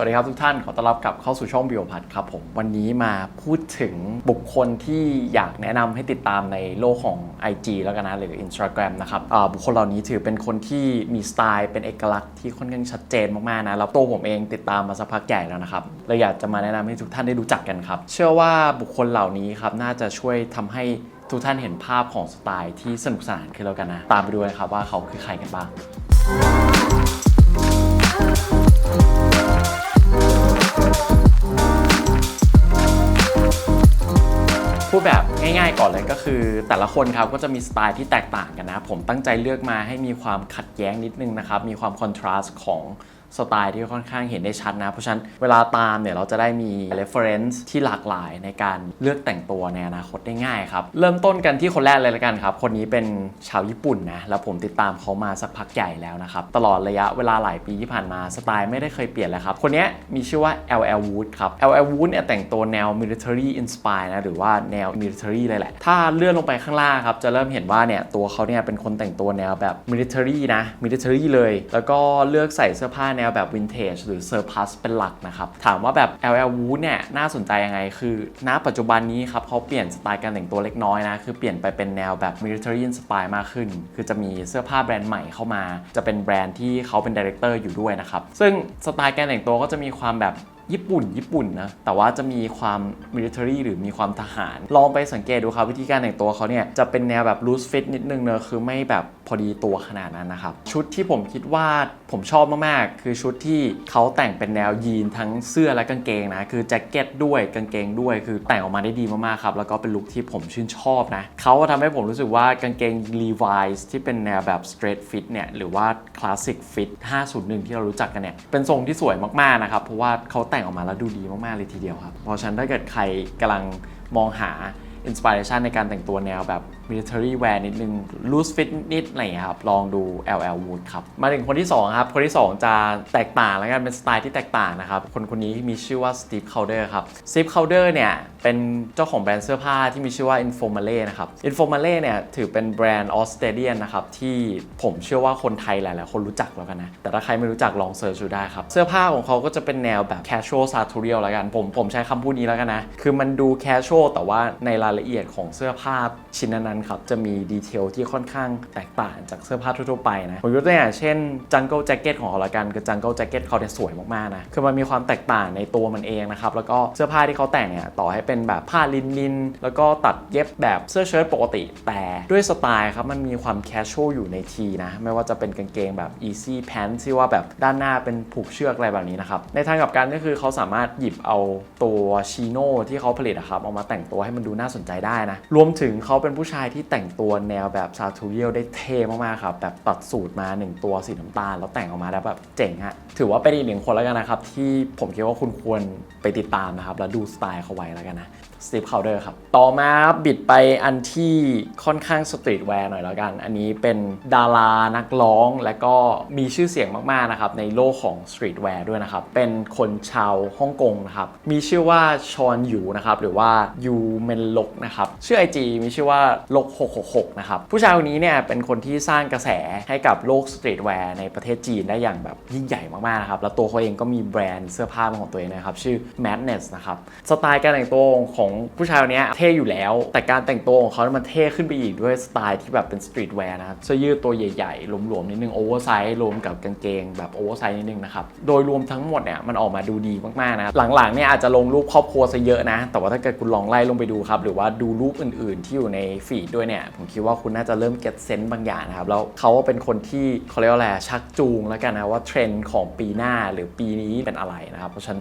วัสดีครับทุกท่าน ขอต้อนรับกลับเข้าสู่ช่องบิโอพัทครับผม วันนี้มาพูดถึงบุคคลที่อยากแนะนำให้ติดตามในโลกของ IG แล้วกันนะ หรือ Instagram นะครับบุคคลเหล่านี้ถือเป็นคนที่มีสไตล์เป็นเอกลักษณ์ที่ค่อนข้างชัดเจนมากๆนะแล้วตัวผมเองติดตามมาสักพักใหญ่แล้วนะครับเลยอยากจะมาแนะนำให้ทุกท่านได้รู้จักกันครับ เชื่อว่าบุคคลเหล่านี้ครับน่าจะช่วยทำให้ทุกท่านเห็นภาพของสไตล์ที่สนุกสนานขึ้นแล้วกันนะ ตามไปดูกันครับว่าเขาคือใครกันบ้าง พูดแบบง่ายๆก่อนเลยก็คือ แต่ละคนครับก็จะมีสไตล์ที่แตกต่างกันนะ ผมตั้งใจเลือกมาให้มีความขัดแย้งนิดนึงนะครับ มีความคอนทราสต์ของ สไตล์ที่ค่อนข้างเห็นได้ชัดนะ เพราะฉะนั้นเวลาตามเนี่ยเราจะได้มี reference ที่หลากหลายในการเลือกแต่งตัวในอนาคตได้ง่ายครับ เริ่มต้นกันที่คนแรกเลยละกันครับ คนนี้เป็นชาวญี่ปุ่นนะ แล้วผมติดตามเขามาสักพักใหญ่แล้วนะครับ ตลอดระยะเวลาหลายปีที่ผ่านมาสไตล์ไม่ได้เคยเปลี่ยนเลยครับ คนนี้มีชื่อว่า LL Wood ครับ LL Wood เนี่ยแต่งตัวแนว military inspire นะหรือว่าแนว military เลยแหละ ถ้าเลื่อนลงไปข้างล่างครับจะเริ่มเห็นว่าเนี่ยตัวเขาเนี่ยเป็นคนแต่งตัวแนวแบบ military นะ military เลย แล้วก็เลือกใส่เสื้อผ้าแนวแบบ vintage หรือ surplus เป็นหลักนะครับ ถามว่าแบบ LL Wood เนี่ยน่าสนใจยังไง คือณปัจจุบันนี้ครับเขาเปลี่ยนสไตล์การแต่งตัวเล็กน้อยนะ คือเปลี่ยนไปเป็นแนวแบบ military inspire มากขึ้น คือจะมีเสื้อผ้าแบรนด์ใหม่เข้ามา จะเป็นแบรนด์ที่เขาเป็นดีเรคเตอร์อยู่ด้วยนะครับ ซึ่งสไตล์การแต่งตัวก็จะมีความแบบญี่ปุ่น ญี่ปุ่นนะ แต่ว่าจะมีความ military หรือมีความทหาร ลองไปสังเกตดูครับ วิธีการแต่งตัวเขาเนี่ย จะเป็นแนวแบบ loose fit นิดนึงเนอะคือไม่แบบ พอดีตัวขนาดนั้นนะครับ ชุดที่ผมคิดว่าผมชอบมากๆ คือชุดที่เขาแต่งเป็นแนวยีนทั้งเสื้อและกางเกงนะ คือแจ็คเก็ตด้วยกางเกงด้วย คือแต่งออกมาได้ดีมากๆครับ แล้วก็เป็นลุคที่ผมชื่นชอบนะ เขาทำให้ผมรู้สึกว่ากางเกง Levi's ที่เป็นแนวแบบ straight fit เนี่ย หรือว่า classic fit 501 ที่เรารู้จักกันเนี่ย เป็นทรงที่สวยมากๆนะครับ เพราะว่าเขาแต่งออกมาแล้วดูดีมากๆเลยทีเดียวครับ เพราะฉะนั้นถ้าเกิดใครกำลังมองหาอินสปิเรชันในการแต่งตัวแนวแบบ military wear นิดนึง loose fit นิดๆอะไรอยครับ ลองดู LL Wood ครับ มาถึงคนที่ 2 ครับ คนที่ 2 จะแตกต่างแล้วกันเป็นสไตล์ที่แตกต่างนะครับ คนคนนี้มีชื่อว่า Steve Calder ครับ Steve Calder เนี่ยเป็นเจ้าของแบรนด์เสื้อผ้าที่มีชื่อว่า Informale นะครับ Informale เนี่ยถือเป็นแบรนด์ออสเตรเลียนนะครับที่ผมเชื่อว่าคนไทยหลาย ๆ คนรู้จักแล้วกันนะ แต่ถ้าใครไม่รู้จักลองเซิร์ชดูได้ครับ เสื้อผ้าของเขาก็จะเป็นแนวแบบ casual sartorial แล้วกัน ผมผมใช้คำพูดนี้แล้วกันนะ คือมันดู casual แต่ว่าในรายละเอียดของเสื้อผ้าชิ้นนั้นครับ จะมีดีเทลที่ค่อนข้างแตกต่างจากเสื้อผ้าทั่วๆไปนะผมยกตัวอย่างเช่น jungle jacket ของเขาละกันคือ jungle jacket เขาเนี่ยสวยมากๆนะคือมันมีความแตกต่างในตัวมันเองนะครับแล้วก็เสื้อผ้าที่เขาแต่งเนี่ยต่อให้เป็นแบบผ้าลินลินแล้วก็ตัดเย็บแบบเสื้อเชิ้ตปกติ แต่ด้วยสไตล์ครับมันมีความ casual อยู่ในทีนะไม่ว่าจะเป็นกางเกงแบบ easy pants ที่ว่าแบบด้านหน้าเป็นผูกเชือกอะไรแบบนี้นะครับในทางกลับกันก็คือเขาสามารถหยิบเอาตัวชิโน่ที่เขาผลิตอะครับเอามาแต่งตัวให้มันดูน่าสนใจได้นะรวมถึงเขาเป็นผู้ชายที่แต่งตัวแนวแบบซาทูเรียลได้เท่มากๆครับ แบบตัดสูตรมา 1 ตัวสีน้ำตาล แล้วแต่งออกมาแล้วแบบเจ๋งอะถือว่าเป็นอีกหนึ่งคนแล้วกันนะครับ ที่ผมคิดว่าคุณควรไปติดตามนะครับ แล้วดูสไตล์เขาไว้แล้วกันนะสตีฟคาเดอร์ครับ ต่อมาบิดไปอันที่ค่อนข้างสตรีทแวร์หน่อยแล้วกัน อันนี้เป็นดารานักร้องและก็มีชื่อเสียงมาก ๆ นะครับ ในโลกของสตรีทแวร์ด้วยนะครับ เป็นคนชาวฮ่องกงนะครับ มีชื่อว่าชอนยูนะครับ หรือว่ายูเมนลกนะครับ ชื่อ IG มีชื่อว่าลก 666 นะครับ ผู้ชายคนนี้เนี่ยเป็นคนที่สร้างกระแสให้กับโลกสตรีทแวร์ในประเทศจีนได้อย่างแบบยิ่งใหญ่มากๆนะครับ แล้วตัวเขาเองก็มีแบรนด์เสื้อผ้าของตัวเองนะครับ ชื่อ Madness นะครับ สไตล์การแต่งตัวของผู้ชายคนนี้เท่อยู่แล้ว แต่การแต่งตัวของเขามันเท่ขึ้นไปอีกด้วยสไตล์ที่แบบเป็นสตรีทแวร์นะครับเสื้อยืดตัวใหญ่ๆหลวมๆนิดนึงโอเวอร์ไซส์รวมกับกางเกงแบบโอเวอร์ไซส์นิดนึงนะครับโดยรวมทั้งหมดเนี่ยมันออกมาดูดีมากๆนะหลังๆเนี่ยอาจจะลงรูปครอบครัวซะเยอะนะ แต่ว่าถ้าเกิดคุณลองไล่ลงไปดูครับหรือว่าดูรูปอื่น ๆ ที่อยู่ในฟีดด้วยเนี่ยผมคิดว่าคุณน่าจะเริ่มเก็ตเซนต์บางอย่างนะครับ แล้วเขาเป็นคนที่เขาเรียกว่าอะไรชักจูงแล้วกันนะว่าเทรนด์ของปีหน้าหรือปีนี้เป็นอะไรนะครับ เพราะฉะนั้น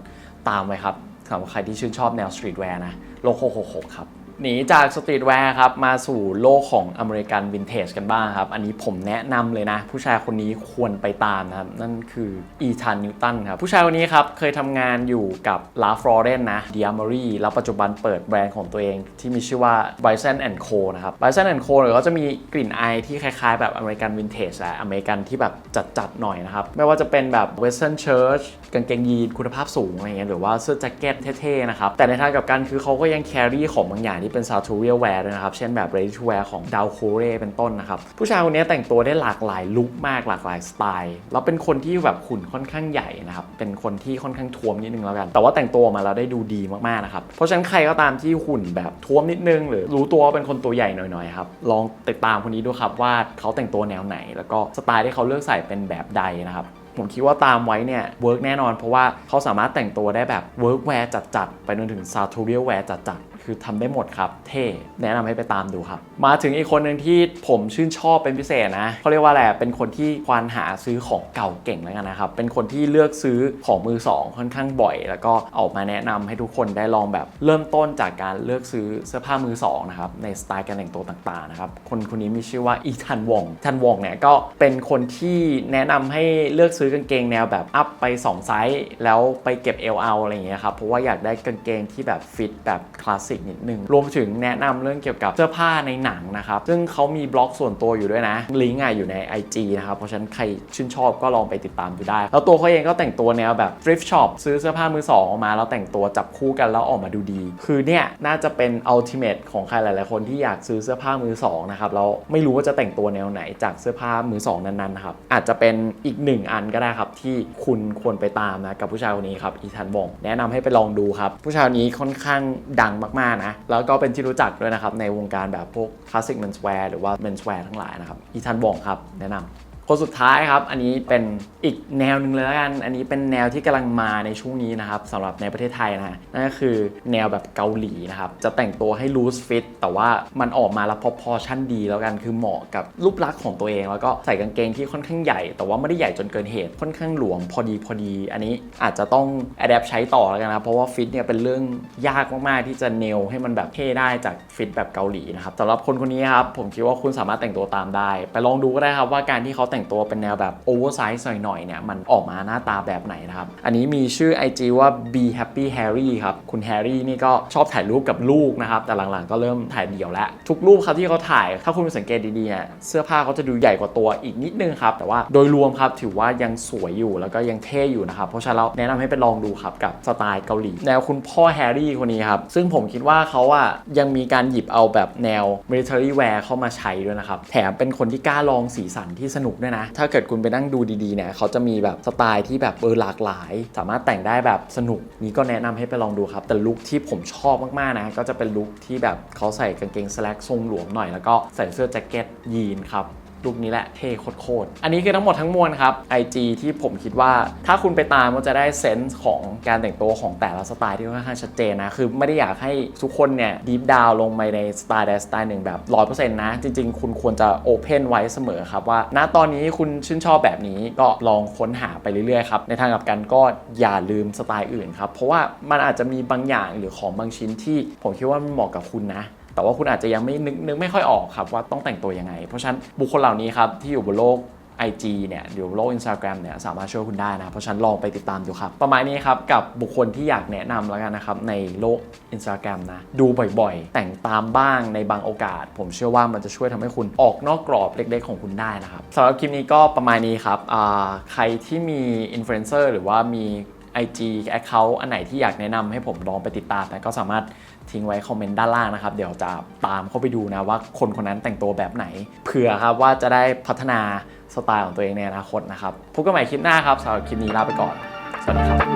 ตามไว้ครับสำหรับใครที่ชื่นชอบแนวสตรีทแวร์นะโลโก้666ครับ หนีจากสตรีทแวร์ครับมาสู่โลกของอเมริกันวินเทจกันบ้างครับ อันนี้ผมแนะนำเลยนะ ผู้ชายคนนี้ควรไปตามนะครับ นั่นคืออีธานนิวตันครับ ผู้ชายคนนี้ครับ เคยทำงานอยู่กับลาฟลอเรนนะเดิอามารีแล้วปัจจุบันเปิดแบรนด์ของตัวเองที่มีชื่อว่า Bison Co นะครับ Bison Co เนี่ยก็จะมีกลิ่นอายที่คล้ายๆ แบบอเมริกันวินเทจและอเมริกันที่แบบจัดๆหน่อยนะครับไม่ว่าจะเป็นแบบ Western Church กางเกงยีนคุณภาพสูงอะไรเงี้ยหรือว่าเสื้อแจ็คเก็ตเท่ๆนะครับแต่ในทางกลับกันคือเขาก็ยังแครี่ของบางอย่างที่ที่เป็น sartorial wear ด้วยนะครับ เช่นแบบ ready to wear ของดาวโคเรเป็นต้นนะครับ ผู้ชายคนนี้แต่งตัวได้หลากหลายลุคมากหลากหลายสไตล์ แล้วเป็นคนที่แบบหุ่นค่อนข้างใหญ่นะครับ เป็นคนที่ค่อนข้างท้วมนิดนึงแล้วกัน แต่ว่าแต่งตัวมาแล้วได้ดูดีมากๆนะครับ เพราะฉะนั้นใครก็ตามที่หุ่นแบบท้วมนิดนึง หรือรู้ตัวว่าเป็นคนตัวใหญ่หน่อยๆครับ ลองติดตามคนนี้ดูครับว่าเขาแต่งตัวแนวไหน แล้วก็สไตล์ที่เขาเลือกใส่เป็นแบบใดนะครับ ผมคิดว่าตามไว้เนี่ยเวิร์กแน่นอน เพราะว่าเขาสามารถแต่งตัวได้แบบเวิร์กแวร์จัดๆ ไปจนถึงซาทูเรียลแวร์จัดๆ คือทำได้หมดครับ เท่ แนะนำให้ไปตามดูครับ มาถึงอีกคนหนึ่งที่ผมชื่นชอบเป็นพิเศษนะเขาเรียกว่าอะไรเป็นคนที่ควานหาซื้อของเก่าเก่งแล้วกันนะครับ เป็นคนที่เลือกซื้อของมือสองค่อนข้างบ่อย แล้วก็ออกมาแนะนำให้ทุกคนได้ลองแบบเริ่มต้นจากการเลือกซื้อเสื้อผ้ามือสองนะครับในสไตล์การแต่งตัวต่างๆนะครับคนคนนี้มีชื่อว่าอีทันวองทันวองเนี่ยก็เป็นคนที่แนะนำให้เลือกซื้อกางเกงแนวแบบอัพไป 2 ไซส์ แล้วไปเก็บเอลเอาอะไรอย่างเงี้ยครับ เพราะว่าอยากได้กางเกงที่แบบฟิตแบบคลาสสิกนิดนึง รวมถึงแนะนำเรื่องเกี่ยวกับเสื้อผ้าในหนังนะครับ ซึ่งเขามีบล็อกส่วนตัวอยู่ด้วยนะ ลิงก์อะอยู่ใน IG นะครับ เพราะฉะนั้นใครชื่นชอบก็ลองไปติดตามดูได้ แล้วตัวเขาเองก็แต่งตัวแนวแบบ thrift shop ซื้อเสื้อผ้ามือสองออกมาแล้วแต่งตัวจับคู่กันแล้วออกมาดูดี คือเนี่ยน่าจะเป็น ultimate ของใครหลาย ๆ คนที่อยากซื้อเสื้อผ้ามือสองนะครับแล้วไม่รู้ว่าจะแต่งตัวแนวไหนจากเสื้อผ้ามือสองนั้นๆนะครับอาจจะเป็นอีกหนึ่งอันก็ได้ครับ ที่คุณควรไปตามนะกับผู้ชายคนนี้ครับอีธานวงแนะนำให้ไปลองดูครับ ผู้ชายคนนี้ค่อนข้างดังมากๆนะแล้วก็เป็นที่รู้จักด้วยนะครับในวงการแบบพวกคลาสสิกเมนสแวร์หรือว่าเมนสแวร์ทั้งหลายนะครับอีธานวงครับแนะนำ คนสุดท้ายครับ อันนี้เป็นอีกแนวหนึ่งเลยแล้วกัน อันนี้เป็นแนวที่กำลังมาในช่วงนี้นะครับสำหรับในประเทศไทยนะฮะนั่นก็คือแนวแบบเกาหลีนะครับ จะแต่งตัวให้ loose fit แต่ว่ามันออกมาแล้วพอพอชั่นดีแล้วกันคือเหมาะกับรูปลักษณ์ของตัวเอง แล้วก็ใส่กางเกงที่ค่อนข้างใหญ่ แต่ว่าไม่ได้ใหญ่จนเกินเหตุค่อนข้างหลวมพอดีพอดี อันนี้อาจจะต้อง adapt ใช้ต่อแล้วกันนะเพราะว่าฟิตเนี่ยเป็นเรื่องยากมากๆที่จะเนลให้มันแบบเท่ได้จากฟิตแบบเกาหลีนะครับสำหรับคนคนนี้ครับผมคิดว่าคุณสามารถแต่งตัวตามได้ ไปลองดูก็ได้ครับว่าการที่เขาแต่งตัวเป็นแนวแบบโอเวอร์ไซส์หน่อยๆเนี่ยมันออกมาหน้าตาแบบไหนนะครับ อันนี้มีชื่อ IG ว่า be happy harry ครับ คุณแฮร์รี่นี่ก็ชอบถ่ายรูปกับลูกนะครับ แต่หลังๆก็เริ่มถ่ายเดี่ยวแล้ว ทุกรูปครับที่เขาถ่าย ถ้าคุณสังเกตดีๆเนี่ยเสื้อผ้าเขาจะดูใหญ่กว่าตัวอีกนิดนึงครับ แต่ว่าโดยรวมครับถือว่ายังสวยอยู่แล้วก็ยังเท่อยู่นะครับ เพราะฉะนั้นเราแนะนำให้ไปลองดูครับกับสไตล์เกาหลี แนวคุณพ่อแฮร์รี่คนนี้ครับ ซึ่งผมคิดว่าเขาอะยังมีการหยิบเอาแบบแนว military wear เข้ามาใช้ด้วยนะครับ แถมเป็นคนที่กล้าลองสีสันที่สนุกด้วยนะ ถ้าเกิดคุณไปนั่งดูดีๆเนี่ยเขาจะมีแบบสไตล์ที่แบบเออหลากหลาย สามารถแต่งได้แบบสนุกนี่ก็แนะนำให้ไปลองดูครับ แต่ลุคที่ผมชอบมากๆนะก็จะเป็นลุคที่แบบเขาใส่กางเกงสแลกทรงหลวมหน่อยแล้วก็ใส่เสื้อแจ็คเก็ตยีนครับ ลุคนี้แหละเท่โคตรๆอันนี้คือทั้งหมดทั้งมวลครับ IG ที่ผมคิดว่าถ้าคุณไปตามก็จะได้เซนส์ของการแต่งตัวของแต่ละสไตล์ที่ค่อนข้างชัดเจนนะ คือไม่ได้อยากให้ทุกคนเนี่ยดีฟดาวลงไปในสไตล์ใดสไตล์หนึ่งแบบ100%นะ จริง ๆ คุณควรจะโอเพนไว้เสมอครับว่า ณตอนนี้คุณชื่นชอบแบบนี้ก็ลองค้นหาไปเรื่อยๆครับในทางกลับกันก็อย่าลืมสไตล์อื่นครับเพราะว่ามันอาจจะมีบางอย่างหรือของบางชิ้นที่ผมคิดว่ามันเหมาะกับคุณนะ แต่ว่าคุณอาจจะยังไม่นึกนึกไม่ค่อยออกครับว่าต้องแต่งตัวยังไง เพราะฉะนั้นบุคคลเหล่านี้ครับที่อยู่บนโลก IG เนี่ยหรือโลก Instagram เนี่ยสามารถช่วยคุณได้นะ เพราะฉะนันลองไปติดตามดูครับ ประมาณนี้ครับ กับบุคคลที่อยากแนะนำแล้วกันนะครับ ในโลก Instagram นะ ดูบ่อยๆ แต่งตามบ้างในบางโอกาส ผมเชื่อว่ามันจะช่วยทำให้คุณออกนอกกรอบเล็กๆ ของคุณได้นะครับสำหรับคลิปนี้ก็ประมาณนี้ครับใครที่มีอินฟลูเอนเซอร์หรือว่ามี IG Account อันไหนที่อยากแนะนำให้ผมลองไปติดตามนะก็สามารถ ทิ้งไว้คอมเมนต์ด้านล่างนะครับ เดี๋ยวจะตามเข้าไปดูนะว่าคนคนนั้นแต่งตัวแบบไหน เผื่อครับว่าจะได้พัฒนาสไตล์ของตัวเองในอนาคตนะครับพบกันใหม่คลิปหน้าครับสำหรับคลิปนี้ลาไปก่อน สวัสดีครับ